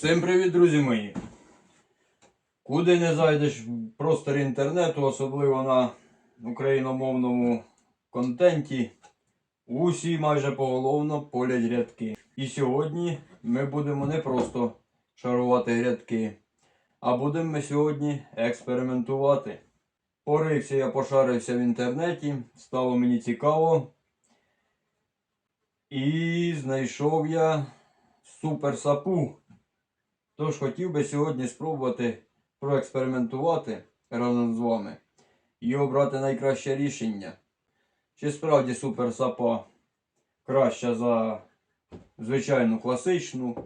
Всім привіт, друзі мої! Куди не зайдеш в простор інтернету, особливо на україномовному контенті, усі майже поголовно полять грядки. І сьогодні ми будемо не просто шарувати грядки, а будемо ми сьогодні експериментувати. Порився я пошарився в інтернеті, стало мені цікаво. І знайшов я суперсапу. Тож хотів би сьогодні спробувати проекспериментувати разом з вами і обрати найкраще рішення. Чи справді суперсапа краща за звичайну класичну?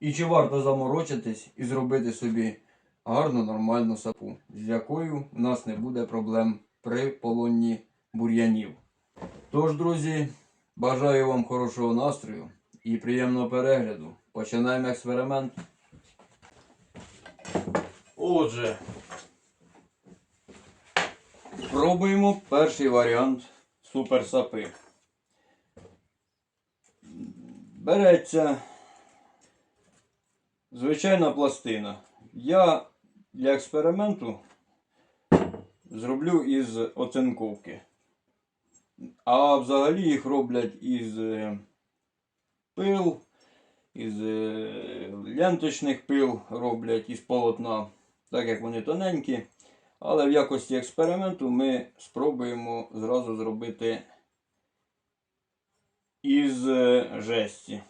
І чи варто заморочитись і зробити собі гарну нормальну сапу, з якою в нас не буде проблем при полонні бур'янів. Тож, друзі, бажаю вам хорошого настрою і приємного перегляду. Починаємо експеримент. Отже, пробуємо перший варіант суперсапи. Береться звичайна пластина. Я для експерименту зроблю із оцинковки. А взагалі їх роблять із е, пил, із е, ленточних пил роблять із полотна, так як вони тоненькі. Але в якості експерименту ми спробуємо зразу зробити із е, жесті,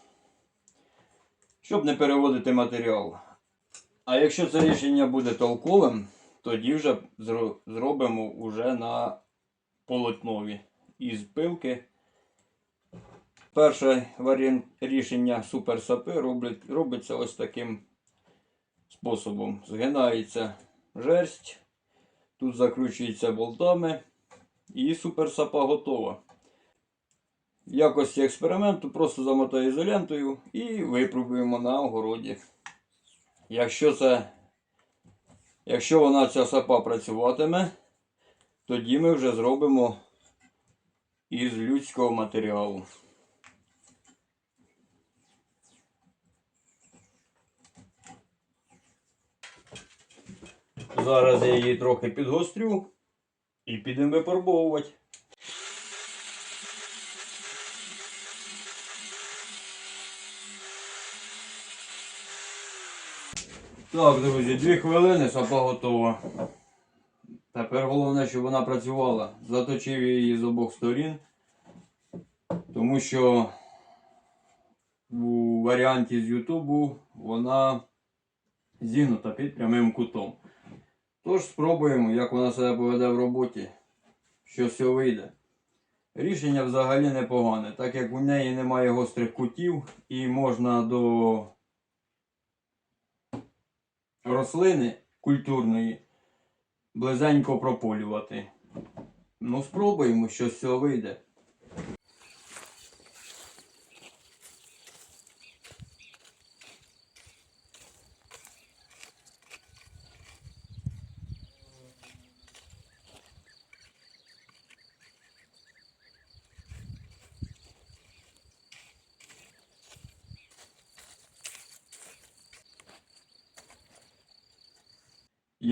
щоб не переводити матеріал. А якщо це рішення буде толковим, тоді вже зробимо уже на полотнові із пилки. Перше варіант рішення суперсапи роблять, робиться ось таким способом. Згинається жерсть, тут закручується болтами і суперсапа готова. В якості експерименту просто замотаю ізолентою і випробуємо на огороді. Якщо це, якщо вона ця сапа працюватиме, тоді ми вже зробимо із людського матеріалу. Зараз я її трохи підгострю і підемо випробовувати. Так, друзі, дві хвилини, сапа готова. Тепер головне, щоб вона працювала. Заточив її з обох сторін, тому що у варіанті з Ютубу вона зігнута під прямим кутом. Тож спробуємо, як вона себе поведе в роботі, що все вийде. Рішення взагалі непогане, так як у неї немає гострих кутів і можна до рослини культурної близенько прополювати. Ну, спробуємо, що з вийде.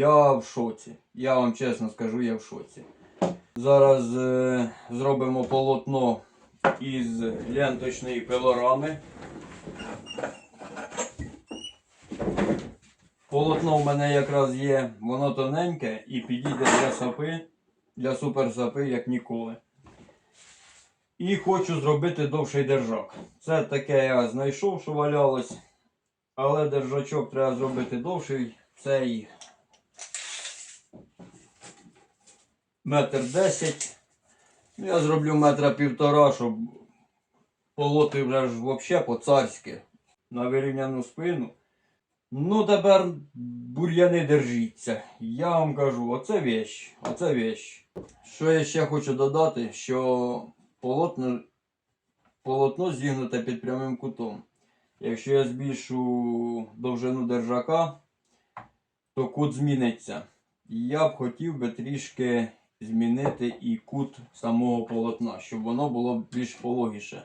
Я в шоці. Я вам чесно скажу, я в шоці. Зараз е, зробимо полотно із ленточної пилорами. Полотно в мене якраз є, воно тоненьке і підійде для сапи, для суперсапи, як ніколи. І хочу зробити довший держак. Це таке я знайшов, що валялось. Але держачок треба зробити довший. Цей метр десять. Ну, Я зроблю метра півтора, щоб полоти вже ж взагалі по-царськи на вирівняну спину. Ну, тепер бур'яни держіться. Я вам кажу, оце вещь, оце вещь. Що я ще хочу додати, що полотно, полотно зігнуте під прямим кутом. Якщо я збільшу довжину держака, то кут зміниться. Я б хотів би трішки змінити і кут самого полотна, щоб воно було більш пологіше.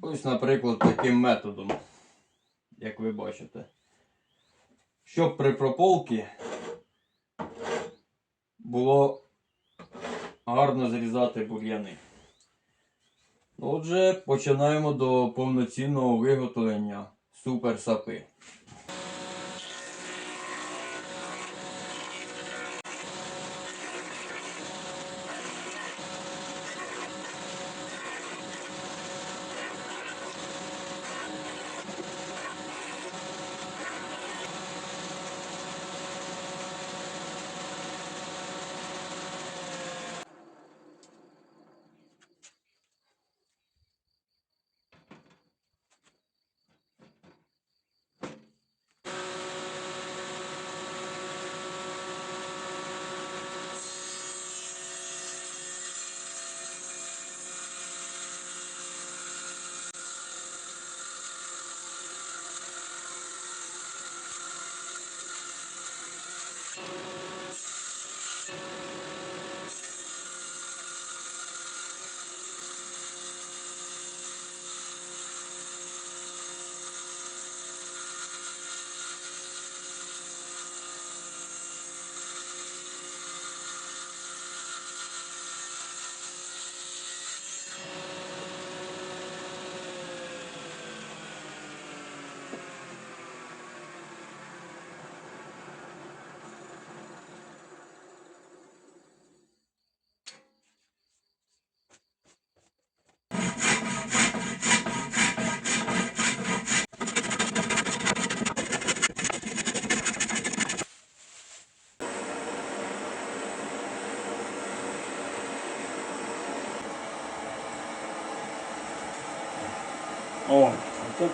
Ось, наприклад, таким методом, як ви бачите. Щоб при прополці було гарно зрізати бур'яни. Отже, починаємо до повноцінного виготовлення суперсапи.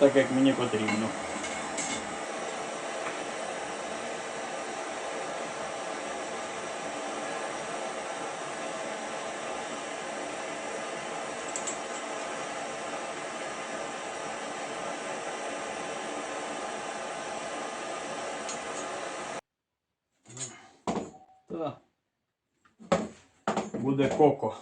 Так як мені потрібно. Буде коко.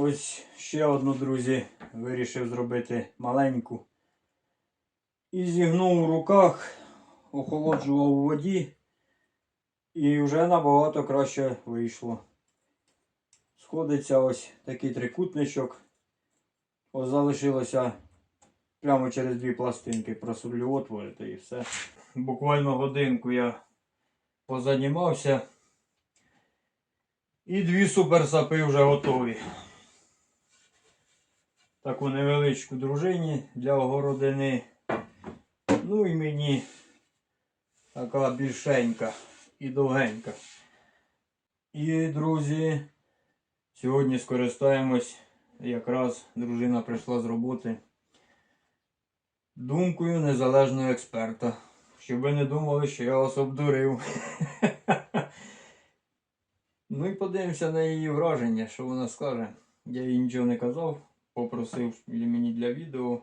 Ось ще одну, друзі, вирішив зробити маленьку. І зігнув у руках, охолоджував у воді. І вже набагато краще вийшло. Сходиться ось такий трикутничок. Ось залишилося прямо через дві пластинки просверлю отвори і все. Буквально годинку я позанімався. І дві суперсапи вже готові. Таку невеличку дружині для огородини. Ну і мені така більшенька і довгенька. І, друзі, сьогодні скористаємось, якраз дружина прийшла з роботи. Думкою незалежного експерта. Щоб ви не думали, що я вас обдурив. Ну і подивимося на її враження, що вона скаже. Я їй нічого не казав, попросив мені для відео,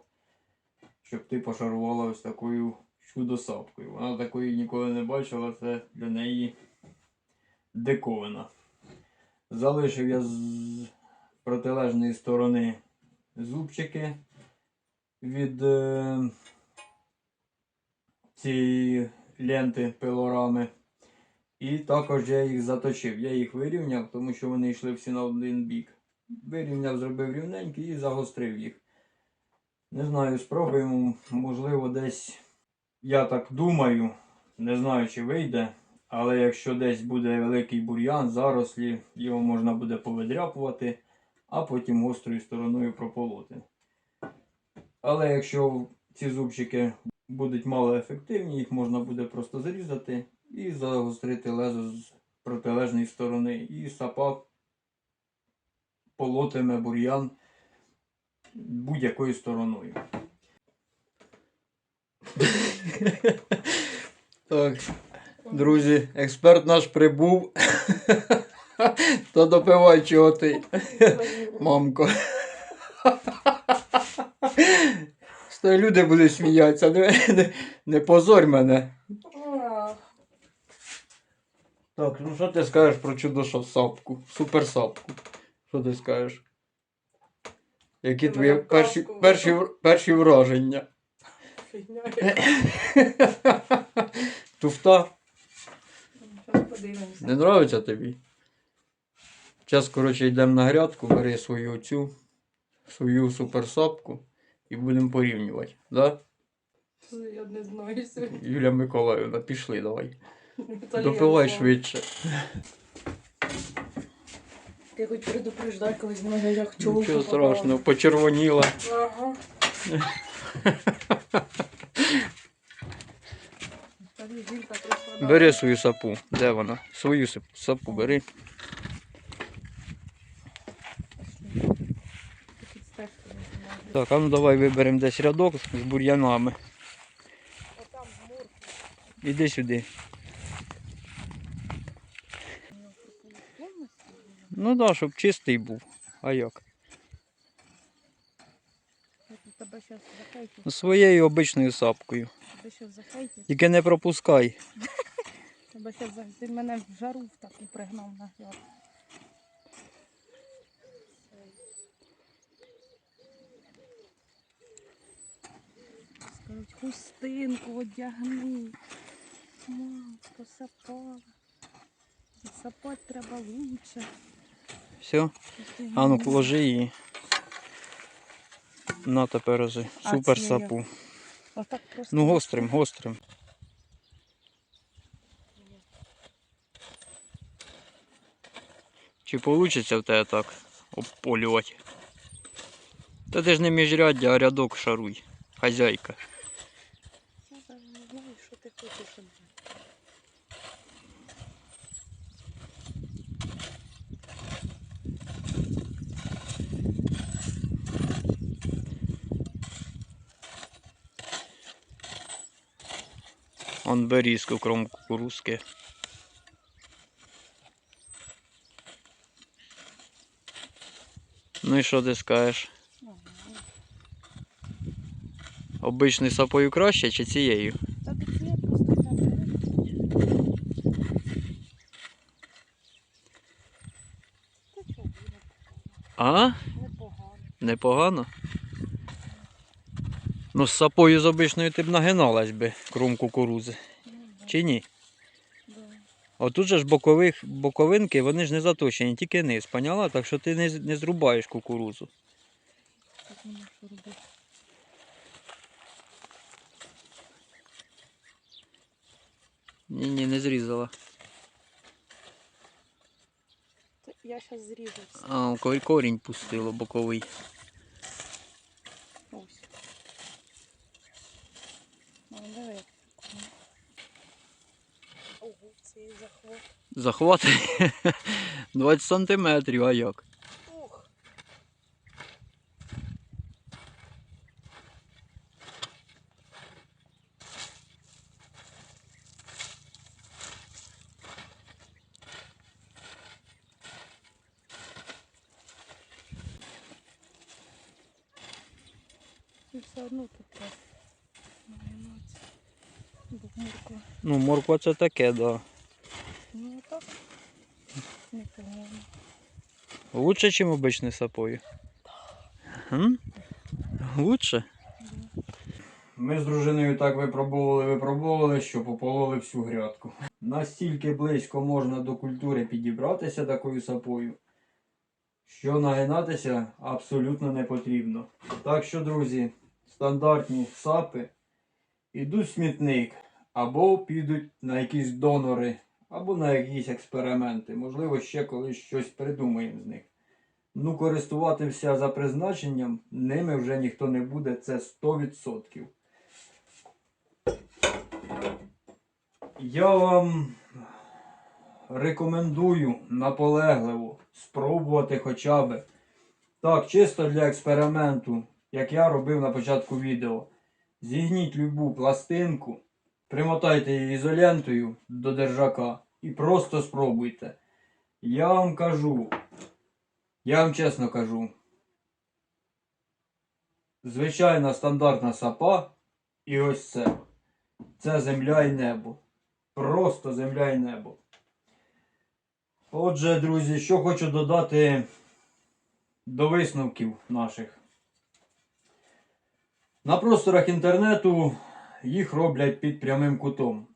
щоб ти пошарувала ось такою чудо-сапкою. Вона такої ніколи не бачила, це для неї диковина. Залишив я з протилежної сторони зубчики від е, цієї ленти пилорами. І також я їх заточив. Я їх вирівняв, тому що вони йшли всі на один бік. Вирівняв, зробив рівненькі і загострив їх. Не знаю, спробуємо, можливо, десь я так думаю, не знаю, чи вийде, але якщо десь буде великий бур'ян, зарослі, його можна буде повидряпувати, а потім гострою стороною прополоти. Але якщо ці зубчики будуть малоефективні, їх можна буде просто зрізати і загострити лезо з протилежної сторони. І сапа полотиме бур'ян будь-якою стороною. Так, друзі, експерт наш прибув. Та допивай чого ти, мамко. Стой, люди будуть сміятися, не, не, не позорь мене. Так, ну що ти скажеш про чудо сапку? Супер сапку. Що ти скажеш? Які твої перші, перші, перші враження? Фігня. Туфта? Зараз подивимося. Не нравиться тобі? Зараз, коротше, йдемо на грядку, бери свою цю, свою суперсапку і будемо порівнювати. Да? Я не знаю сьогодні. Юля Миколаївна, пішли давай. Це Допивай швидше. Ти хоч предупреждай, колись може я хочу. Нічого страшного, почервоніла. Ага. Бери свою сапу. Де вона? Свою сапу бери. Так, а ну давай виберемо десь рядок з бур'янами. Іди сюди. Ну так, да, щоб чистий був. А як? Тебе захейтять. Своєю обичною сапкою. Тебе захейтять. Тільки не пропускай. Тебе зараз захейтять. Ти мене в жару в таку пригнав на гряд. Скажуть, хустинку одягни. Мамко, сапала. Сапати треба лучше. Все. А ну положи її. На тепер. Супер сапу. Ну гострим, гострим. Чи вийде в тебе так обполювати? Та ти ж не міжряддя, а рядок шаруй. Хазяйка. Я навіть не знаю, що ти хочеш. Он берізку кром кукурузки. Ну і що ти скажеш? Обичною сапою краще чи цією? Та ти це просто так. А? непогано. Непогано. Ну, з сапою з обичною ти б нагиналась би кром кукурузи. Чи ні? да. Отут же ж бокових, боковинки, вони ж не заточені, тільки низ, поняла? Так що ти не, не зрубаєш кукурузу. Так мені? Ні, ні, не зрізала. Я зараз зріжу все. А, ко- корінь пустило боковий. Ось. Ого, цей захват. Захват 20 сантиметрів, а як? Ух. І все одно тут так. Морква. Ну, морква це таке, да. Ну так. Непогано. Лучше, ніж обичною сапою. Лучше? Ми з дружиною так випробовували, випробовували, що попололи всю грядку. Настільки близько можна до культури підібратися такою сапою, що нагинатися абсолютно не потрібно. Так що, друзі, стандартні сапи ідуть смітник, або підуть на якісь донори, або на якісь експерименти. Можливо, ще колись щось придумаємо з них. Ну, користуватися за призначенням ними вже ніхто не буде, це 100%. Я вам рекомендую наполегливо спробувати хоча б так, чисто для експерименту, як я робив на початку відео. Зігніть любу пластинку, примотайте її ізолентою до держака і просто спробуйте. Я вам кажу, я вам чесно кажу. Звичайна стандартна сапа і ось це. Це земля і небо. Просто земля і небо. Отже, друзі, що хочу додати до висновків наших. На просторах інтернету їх роблять під прямим кутом.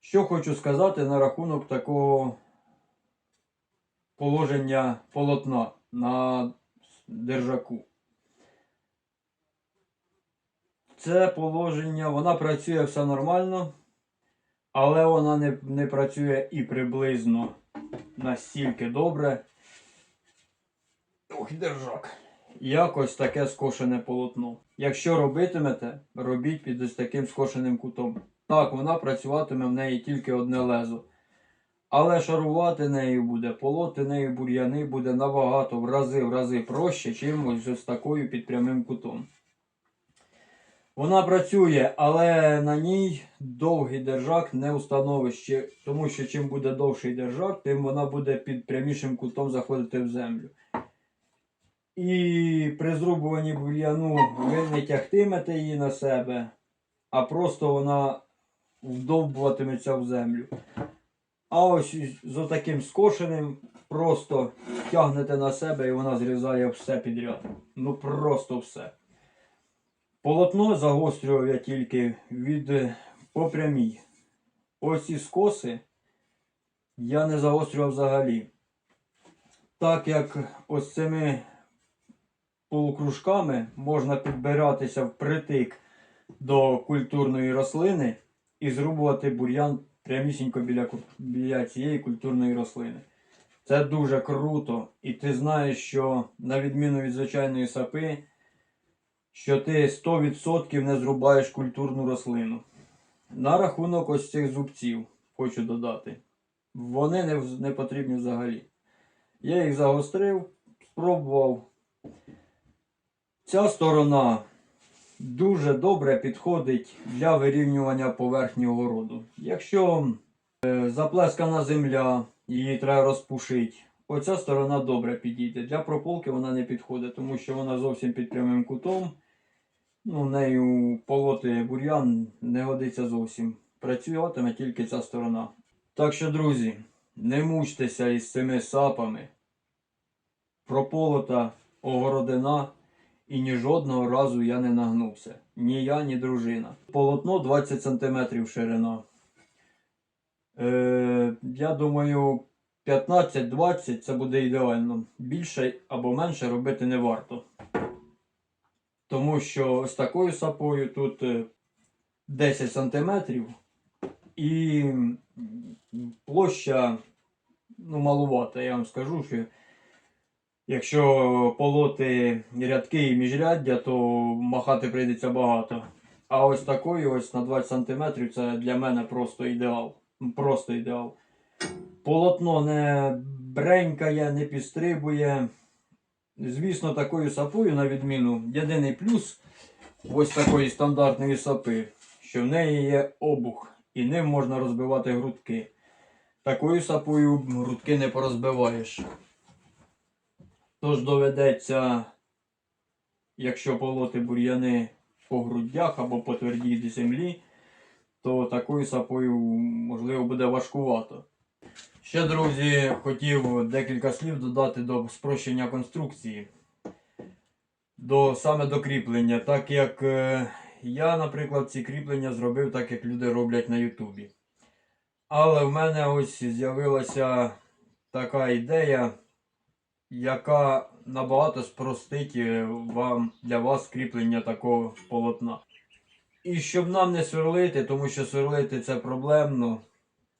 Що хочу сказати на рахунок такого положення полотна на держаку. Це положення, вона працює все нормально, але вона не, не працює і приблизно настільки добре. Ох, держак. Якось таке скошене полотно. Якщо робитимете, робіть під ось таким скошеним кутом. Так, вона працюватиме в неї тільки одне лезо. Але шарувати нею буде, полоти нею бур'яни буде набагато в рази в рази проще, чим ось ось такою під прямим кутом. Вона працює, але на ній довгий держак не установиш, тому що чим буде довший держак, тим вона буде під прямішим кутом заходити в землю. І при зрубуванні бур'яну ви не тягтимете її на себе, а просто вона вдовбуватиметься в землю. А ось з отаким скошеним просто тягнете на себе і вона зрізає все підряд. Ну просто все. Полотно загострював я тільки від е, по. Ось ці скоси я не загострював взагалі. Так як ось цими полукружками можна підбиратися впритик до культурної рослини і зрубувати бур'ян прямісінько біля, біля цієї культурної рослини. Це дуже круто. І ти знаєш, що на відміну від звичайної сапи, що ти 100% не зрубаєш культурну рослину. На рахунок ось цих зубців хочу додати. Вони не, не потрібні взагалі. Я їх загострив, спробував. Ця сторона дуже добре підходить для вирівнювання поверхні городу. Якщо е, заплескана земля, її треба розпушити, оця сторона добре підійде. Для прополки вона не підходить, тому що вона зовсім під прямим кутом. Ну, нею полоти бур'ян не годиться зовсім. Працюватиме тільки ця сторона. Так що, друзі, не мучтеся із цими сапами. Прополота огородина і ні жодного разу я не нагнувся. Ні я, ні дружина. Полотно 20 см ширина. Е, я думаю, 15-20 це буде ідеально. Більше або менше робити не варто. Тому що ось такою сапою тут е, 10 см і площа ну, малувата. Я вам скажу, що якщо полоти рядки і міжряддя, то махати прийдеться багато. А ось такою ось на 20 см це для мене просто ідеал. Просто ідеал. Полотно не бренькає, не підстрибує. Звісно, такою сапою, на відміну, єдиний плюс ось такої стандартної сапи, що в неї є обух, і ним можна розбивати грудки. Такою сапою грудки не порозбиваєш. Тож доведеться, якщо полоти бур'яни по грудях або по твердій землі, то такою сапою можливо буде важкувато. Ще, друзі, хотів декілька слів додати до спрощення конструкції. До, саме до кріплення, так як е, я, наприклад, ці кріплення зробив так, як люди роблять на Ютубі. Але в мене ось з'явилася така ідея, яка набагато спростить е, вам для вас кріплення такого полотна. І щоб нам не сверлити, тому що сверлити це проблемно,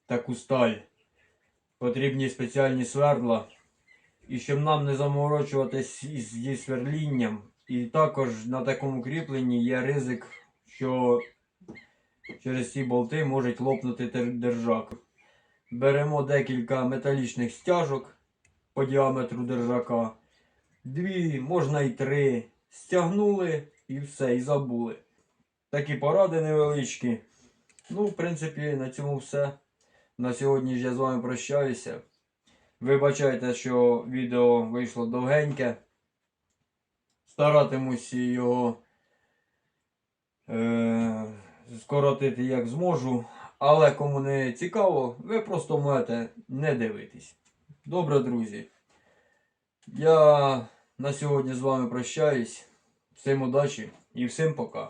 таку сталь. Потрібні спеціальні сверла. І щоб нам не заморочуватись зі сверлінням. І також на такому кріпленні є ризик, що через ці болти можуть лопнути держак. Беремо декілька металічних стяжок по діаметру держака. Дві, можна й три. Стягнули і все, і забули. Такі поради невеличкі. Ну, в принципі, на цьому все. На сьогодні ж я з вами прощаюся. Вибачайте, що відео вийшло довгеньке. Старатимусь його е- скоротити як зможу. Але кому не цікаво, ви просто можете не дивитись. Добре, друзі. Я на сьогодні з вами прощаюсь. Всім удачі і всім пока.